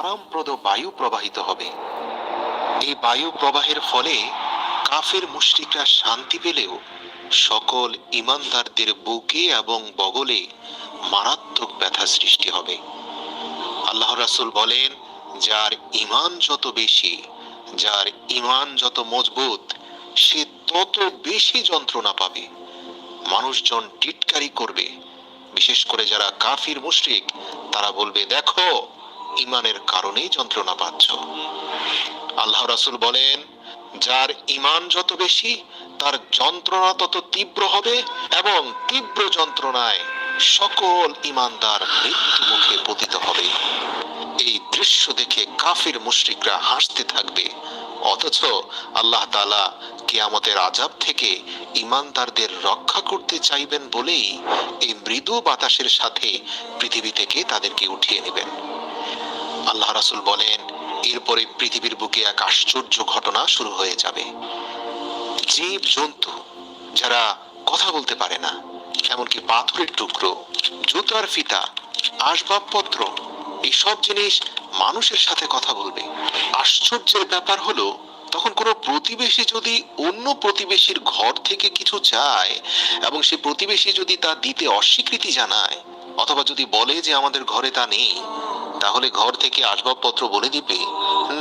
আরামপ্রদ বায়ু প্রবাহিত হবে। এই বায়ু প্রবাহের ফলে কাফের মুশরিকরা শান্তি পেলেও সকল ইমানদারদের বুকে এবং বগলে মারাত্মক ব্যথা সৃষ্টি হবে। আল্লাহ রাসুল বলেন, যার ইমান যত বেশি, যার ইমান যত মজবুত, সে তত বেশি যন্ত্রণা পাবে। মানুষজন টিটকারি করবে। বিশেষ করে যারা কাফির মুশরিক, তারা বলবে, দেখো ইমানের কারণেই যন্ত্রণা পাচ্ছ আল্লাহ রাসূল বলেন, যার ইমান যত বেশি, তার যন্ত্রণা তত তীব্র হবে এবং তীব্র যন্ত্রণায় সকল ইমানদার মৃত্যু মুখে পতিত হবে। এই দৃশ্য দেখে কাফির মুশরিকরা হাসতে থাকবে। অথচ আল্লাহ তাআলা কিয়ামতের আজাব থেকে ইমানদারদের রক্ষা করতে চাইবেন বলেই এই মৃদু বাতাসের সাথে পৃথিবী থেকে তাদেরকে উঠিয়ে নেবেন। আল্লাহ রাসূল বলেন, এরপরে পৃথিবীর বুকে এক আশ্চর্য ঘটনা শুরু হয়ে যাবে। জীব জন্তু যারা কথা বলতে পারে না, এমনকি পাথরের টুকরো, জুতার ফিতা, আসবাবপত্র এইসব জিনিস মানুষের সাথে কথা বলবে। আশ্চর্যের ব্যাপার হলো, তখন কোনো প্রতিবেশী যদি অন্য প্রতিবেশীর ঘর থেকে কিছু চায়, এবং সে প্রতিবেশী যদি তা দিতে অস্বীকৃতি জানায়, অথবা যদি বলে যে আমাদের ঘরে তা নেই তাহলে ঘর থেকে আসবাবপত্র বলে দিবে?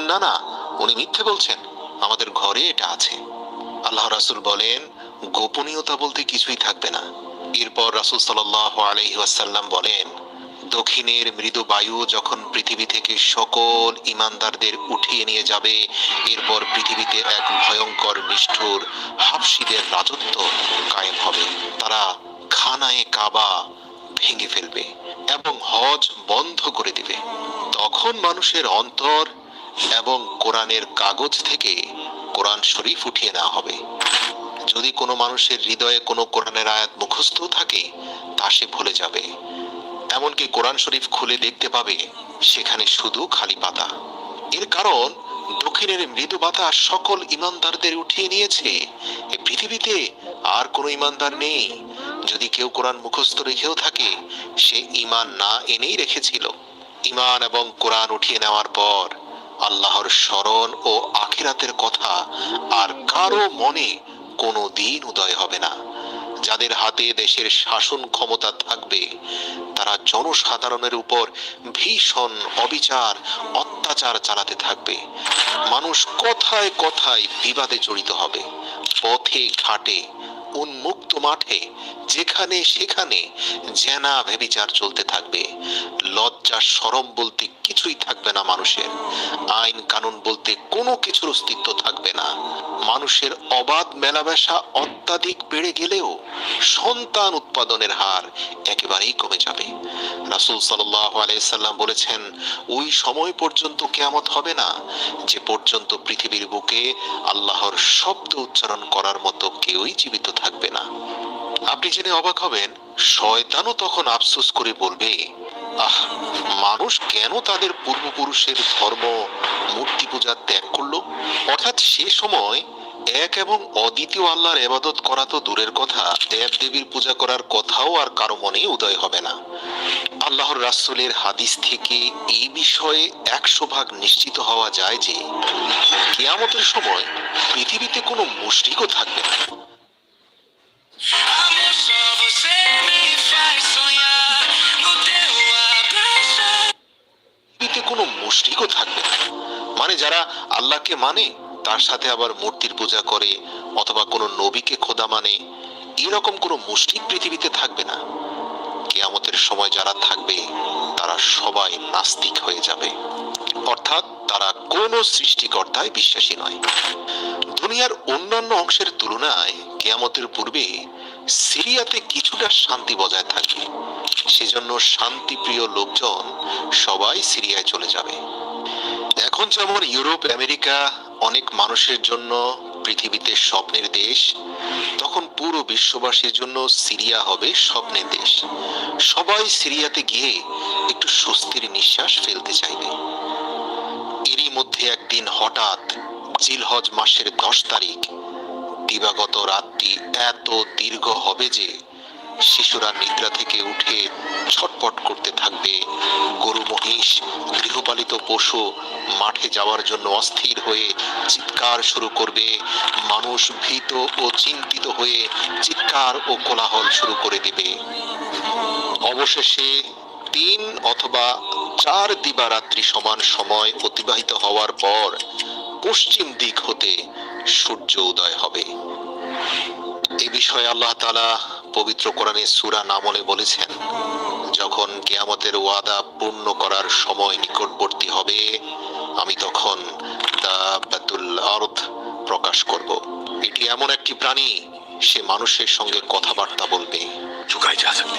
না না, উনি মিথ্যে বলছেন। আমাদের ঘরে এটা আছে। আল্লাহ রাসুল বলেন, গোপনীয়তা বলতে কিছুই থাকবে না। এরপর রাসূল সাল্লাল্লাহু আলাইহি ওয়াসাল্লাম বলেন, দক্ষিণের মৃদু বায়ু যখন পৃথিবী থেকে সকল ইমানদারদের উঠিয়ে নিয়ে যাবে, এরপর পৃথিবীতে এক ভয়ঙ্কর নিষ্ঠুর হাফসিদের রাজত্ব কায়েম হবে। তারা খানায় কাবা ভেঙে ফেলবে। এবং হজ বন্ধ করে দিবে। তখন মানুষের অন্তর এবং কোরআনের কাগজ থেকে কোরআন শরীফ উঠিয়ে নেওয়া হবে। যদি কোনো মানুষের হৃদয়ে কোনো কোরআনের আয়াত মুখস্থ থাকে, তা সে ভুলে যাবে। এমনকি কোরআন শরীফ খুলে দেখতে পাবে, সেখানে শুধু খালি পাতা। এর কারণ, দক্ষিণের মৃদু বাতাস সকল ইমানদারদের উঠিয়ে নিয়েছে। এই পৃথিবীতে আর কোনো ইমানদার নেই। যদি কেউ কোরআন মুখস্থ রেখেও থাকে, সে ইমান না এনেই রেখেছিল। ইমান এবং কোরআন উঠিয়ে নেওয়ার পর আল্লাহর স্মরণ ও আখিরাতের কথা আর কারও মনে কোনো দিন উদয় হবে না। যাদের হাতে দেশের শাসন ক্ষমতা থাকবে, তারা জনসাধারণের উপর ভীষণ অবিচার, অত্যাচার চালাতে থাকবে। মানুষ কথায় কথায় বিবাদে জড়িত হবে, পথে ঘাটে উন্মুক্ত মাঠে যেখানে সেখানে জেনা ভেবিচার চলতে থাকবে। লজ্জা সরম বলতে কিছুই থাকবে না মানুষের। আইন কানুন বলতে কোনো কিছুর অস্তিত্ব থাকবে না। মানুষের অবাধ মেলামেশা অত্যাধিক বেড়ে গেলেও সন্তান উৎপাদনের হার একেবারেই কমে যাবে। রাসূল সাল্লাল্লাহু আলাইহি সাল্লাম বলেছেন, ওই সময় পর্যন্ত কেয়ামত হবে না, যে পর্যন্ত পৃথিবীর বুকে আল্লাহর শব্দ উচ্চারণ করার মতো কেউই জীবিত থাকবে না। আপনি জেনে অবাক হবেন, শয়তানও তখন আফসোস করে বলবে আহ, মানুষ কেন তাদের পূর্বপুরুষের ধর্ম, মূর্তি পূজা ত্যাগ করল? অর্থাৎ সে সময় এক এবং অদ্বিতীয় আল্লাহর এবাদত করা তো দূরের কথা। দেব দেবীর পূজা করার কথাও আর কারও মনে উদয় হবে না। আল্লাহর রাসূলের হাদিস থেকে এই বিষয়ে একশো ভাগ নিশ্চিত হওয়া যায় যে, কেয়ামতের সময় পৃথিবীতে কোনো মুশরিকও থাকবে না। আল্লাহকে মানে? তার সাথে আবার মূর্তির পূজা করে অথবা কোনো নবীকে খোদা মানে? এরকম কোনো মুশরিক পৃথিবীতে থাকবে না। কেয়ামতের সময় যারা থাকবে, তারা সবাই নাস্তিক হয়ে যাবে। অর্থাৎ তারা কোনো সৃষ্টিকর্তায় বিশ্বাসী নয়। দুনিয়ার অন্যান্য অংশের তুলনায় কেয়ামতের পূর্বে সিরিয়াতে কিছুটা শান্তি বজায় থাকবে। সেজন্য শান্তিপ্রিয় লোকজন সবাই সিরিয়ায় চলে যাবে। এখন যেমন ইউরোপ, আমেরিকা অনেক মানুষের জন্য পৃথিবীতে স্বপ্নের দেশ, তখন পুরো বিশ্ববাসীর জন্য সিরিয়া হবে স্বপ্নের দেশ। সবাই সিরিয়াতে গিয়ে একটু স্বস্তির নিঃশ্বাস ফেলতে চাইবে। এরই মধ্যে একদিন হঠাৎ জিলহজ মাসের দশ তারিখ, দিবাগত রাতটি এত দীর্ঘ হবে যে শিশুরা নিদ্রা থেকে উঠে ছটপট করতে থাকবে গৃহপালিত পশু মাঠে যাওয়ার জন্য অস্থির হয়ে চিৎকার শুরু করবে। মানুষ ভীত ও চিন্তিত হয়ে চিৎকার ও কোলাহল শুরু করে দিবে। অবশেষে তিন অথবা চার দিবারাত্রি সমান সময় অতিবাহিত হওয়ার পর পশ্চিম দিক হতে সূর্য উদয় হবে। এ বিষয়ে আল্লাহ তাআলা পবিত্র কোরআনে সূরা নামলে বলেছেন যখন কেয়ামতের ওয়াদা পূর্ণ করার সময় নিকটবর্তী হবে আমি তখন দাবাতুল প্রকাশ করব। এটি এমন একটি প্রাণী সে মানুষের সঙ্গে কথাবার্তা বলবে।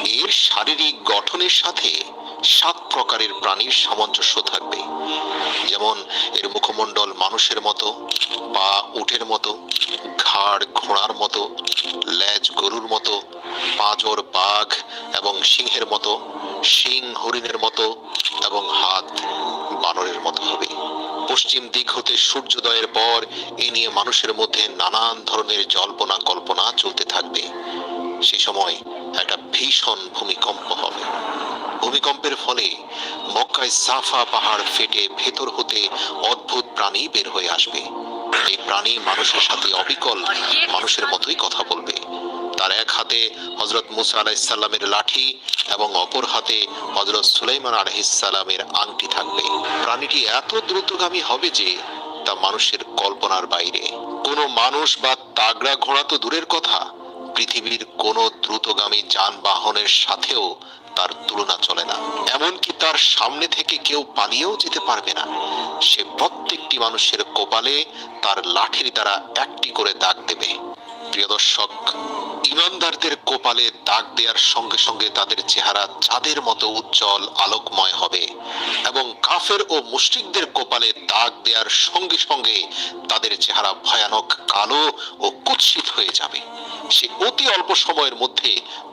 এর শারীরিক গঠনের সাথে সাত প্রকারের প্রাণীর সামঞ্জস্য থাকবে। যেমন এর মুখমণ্ডল মানুষের মতো, পা উটের মতো, ঘাড় ঘোড়ার মতো, লেজ গরুর মতো, পাঁজর বাঘ এবং সিংহের মতো শিং হরিণের মতো এবং হাত বানরের মতো হবে। পশ্চিম দিক হতে সূর্যোদয়ের পর এ নিয়ে মানুষের মধ্যে নানান ধরনের জল্পনা কল্পনা চলতে থাকবে। সে সময় একটা ভীষণ ভূমিকম্প হবে। ভূমিকম্পের ফলে মক্কায় সাফা পাহাড় ফেটে ভেতর হতে অদ্ভুত প্রাণী বের হয়ে আসবে। এই প্রাণী মানুষের সাথে অবিকল, মানুষের মতোই কথা বলবে। তার এক হাতে হজরত মুসা আলাইসাল্লামের লাঠি এবং অপর হাতে হজরত সুলাইমান আলহিসাল্লামের আংটি থাকবে। প্রাণীটি এত দ্রুতগামী হবে যে তা মানুষের কল্পনার বাইরে। কোনো মানুষ বা তাগড়া ঘোড়া তো দূরের কথা। পৃথিবীর কোনো দ্রুতগামী যানবাহনের সাথেও তার তুলনা চলে না। এমনকি তার সামনে থেকে কেউ পালিয়েও যেতে পারবে না। সে প্রত্যেকটি মানুষের কপালে তার লাঠির দ্বারা একটি করে দাগ দেবে। প্রিয় দর্শক, ইমানদারদের কপালে দাগ দেওয়ার সঙ্গে সঙ্গে তাদের চেহারা চাঁদের মতো উজ্জ্বল, আলোকময় হবে এবং কাফের ও মুশরিকদের কপালে দাগ দেওয়ার সঙ্গে সঙ্গে তাদের চেহারা ভয়ানক কালো ও কুৎসিত হয়ে যাবে। সে অতি অল্প সময়ের মধ্যে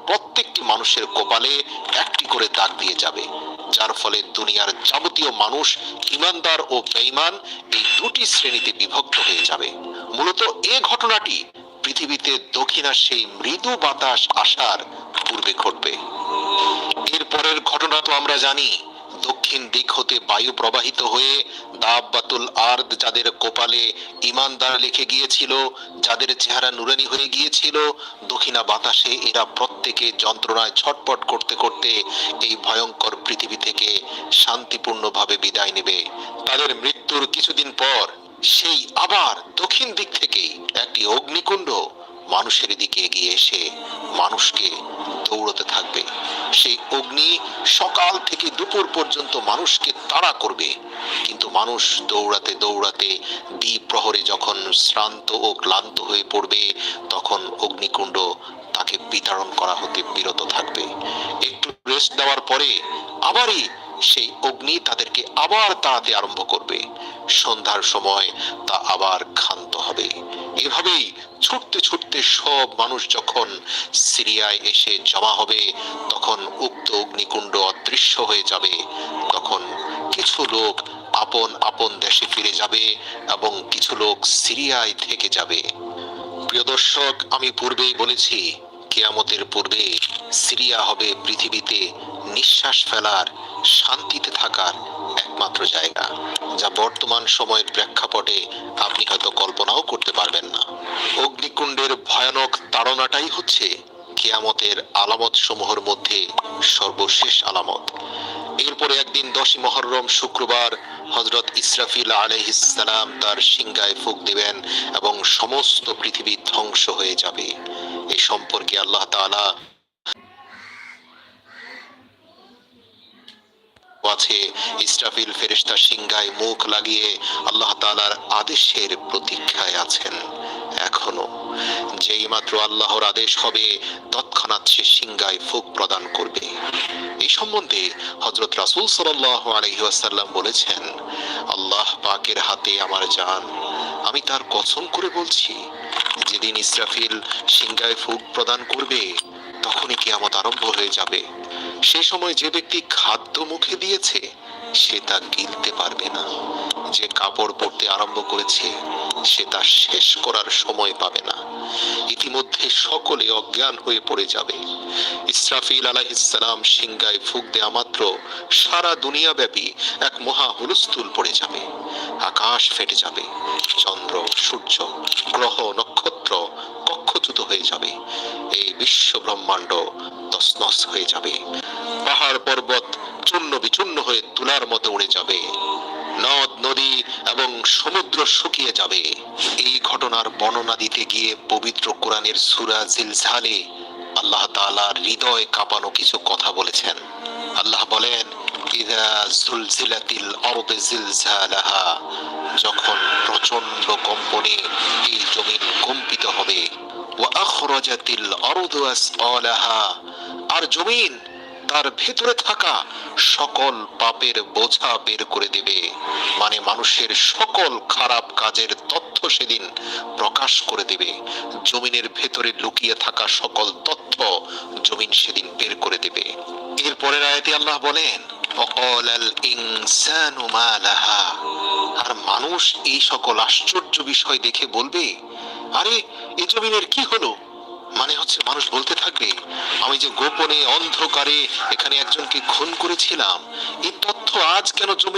প্রত্যেকটি মানুষের কপালে একটি করে দাগ দিয়ে যাবে। যার ফলে দুনিয়ার যাবতীয় মানুষ, ইমানদার ও বেঈমান এই দুটি শ্রেণীতে বিভক্ত হয়ে যাবে। মূলত এ ঘটনাটি পৃথিবীতে দক্ষিণা সেই মৃদু বাতাস আসার পূর্বে ঘটবে। এরপরের ঘটনা তো আমরা জানি দক্ষিণ দিক হতে বায়ু প্রবাহিত হয়ে দাব্বাতুল আর্দ যাদের কপালে ইমানদার লিখে গিয়েছিল, যাদের চেহারা নুরানি হয়ে গিয়েছিল, দক্ষিণা বাতাসে এরা প্রত্যেকে যন্ত্রণায় ছটপট করতে করতে এই ভয়ঙ্কর পৃথিবী থেকে শান্তিপূর্ণভাবে বিদায় নেবে। তাদের মৃত্যুর কিছুদিন পর সেই আবার দক্ষিণ দিক থেকে একটি অগ্নিকুণ্ড মানুষের দিকে এগিয়ে এসে মানুষকে দৌড়তে থাকবে। সেই অগ্নি সকাল থেকে দুপুর পর্যন্ত মানুষকে তাড়া করবে। কিন্তু মানুষ দৌড়াতে দৌড়াতে দ্বিপ্রহরে যখন শ্রান্ত ও ক্লান্ত হয়ে পড়বে, তখন অগ্নিকুণ্ড তাকে বিতাড়ন করা হতে বিরত থাকবে। একটু রেস্ট দেওয়ার পরে আবারই সেই অগ্নি তাদেরকে আবার তাড়াতে আরম্ভ করবে। সন্ধ্যার সময় তা আবার ক্ষান্ত হবে। এভাবেই ছুটতে ছুটতে সব মানুষ যখন সিরিয়ায় এসে জমা হবে, তখন উক্ত অগ্নিকুণ্ড অদৃশ্য হয়ে যাবে। তখন কিছু লোক আপন আপন দেশে ফিরে যাবে এবং কিছু লোক সিরিয়ায় থেকে যাবে। প্রিয় দর্শক, আমি পূর্বেই বলেছি, কেয়ামতের পূর্বে সিরিয়া হবে পৃথিবীতে নিঃশ্বাস ফেলার, শান্তিতে থাকার একমাত্র জায়গা, যা বর্তমান সময়ের প্রেক্ষাপটে আপনি হয়তো কল্পনাও করতে পারবেন না। অগ্নিকুণ্ডের ভয়ানক তাড়নাটাই হচ্ছে কেয়ামতের আলামত সমূহের মধ্যে সর্বশেষ আলামত। এরপরে একদিন দশই মহরম শুক্রবার হজরত ইসরাফিল আলহিসাম তার সিংগায় ফুক দিবেন এবং সমস্ত পৃথিবী ধ্বংস হয়ে যাবে। এ সম্পর্কে আল্লাহ তাআলা আছে। ইসরাফিল ফেরেশতা সিংগায় মুখ লাগিয়ে আল্লাহ তাআলার আদেশের প্রতীক্ষায় আছেন এখনও। যেই মাত্র আল্লাহর আদেশ হবে, তৎক্ষণাৎ সে সিংগায় ফুক প্রদান করবে। এই সম্বন্ধে হজরত রাসূল সাল্লাল্লাহু আলাইহি ওয়াসাল্লাম বলেছেন, আল্লাহ পাকের হাতে আমার যান আমি তার কসম করে বলছি, যেদিন ইসরাফিল সিংগায় ফুক প্রদান করবে, তখনই কিয়ামত আরম্ভ হয়ে যাবে। সে সময় যে ব্যক্তি খাদ্য মুখে দিয়েছে, সে তা গিলতে পারবে না। যে কাপড় পরতে আরম্ভ করেছে, সে তা শেষ করার সময় পাবে না। ইতিমধ্যে সকলে অজ্ঞান হয়ে পড়ে যাবে। ইসরাফিল আলাইহিসসালাম সিংগায় ফুক দেয়া মাত্র সারা দুনিয়া ব্যাপী এক মহা হুলস্থুল পড়ে যাবে। আকাশ ফেটে যাবে। চন্দ্র, সূর্য, গ্রহ, নক্ষত্র হয়ে যাবে। এই বিশ্ব ব্রহ্মাণ্ড তসনস হয়ে যাবে। পাহাড় পর্বত চূর্ণ বিচূর্ণ হয়ে তুলার মতো উড়ে যাবে। নদ, নদী এবং সমুদ্র শুকিয়ে যাবে। এই ঘটনার বর্ণনা দিতে গিয়ে পবিত্র কোরআনের সূরা জিলজালে আল্লাহ তাআলা হৃদয় কাঁপানো কিছু কথা বলেছেন। আল্লাহ বলেন যখন প্রচণ্ড কম্পনে এই জমিন কম্পিত হবে আর জমিন তার ভেতরে থাকা সকল পাপের বোঝা বের করে দেবে। মানে মানুষের সকল খারাপ কাজের তথ্য সেদিন প্রকাশ করে দেবে। জমিনের ভেতরে লুকিয়ে থাকা সকল তথ্য জমিন সেদিন বের করে দেবে। এরপরের আয়াতে আল্লাহ বলেন আর মানুষ এই সকল আশ্চর্য বিষয় দেখে বলবে, আরে, এ জমিনের কি হলো? মানে হচ্ছে মানুষ বলতে থাকবে, আমি যে গোপনে অন্ধকারে এখানে একজনকে খুন করেছিলাম, এই তথ্য আজ কেন জমিন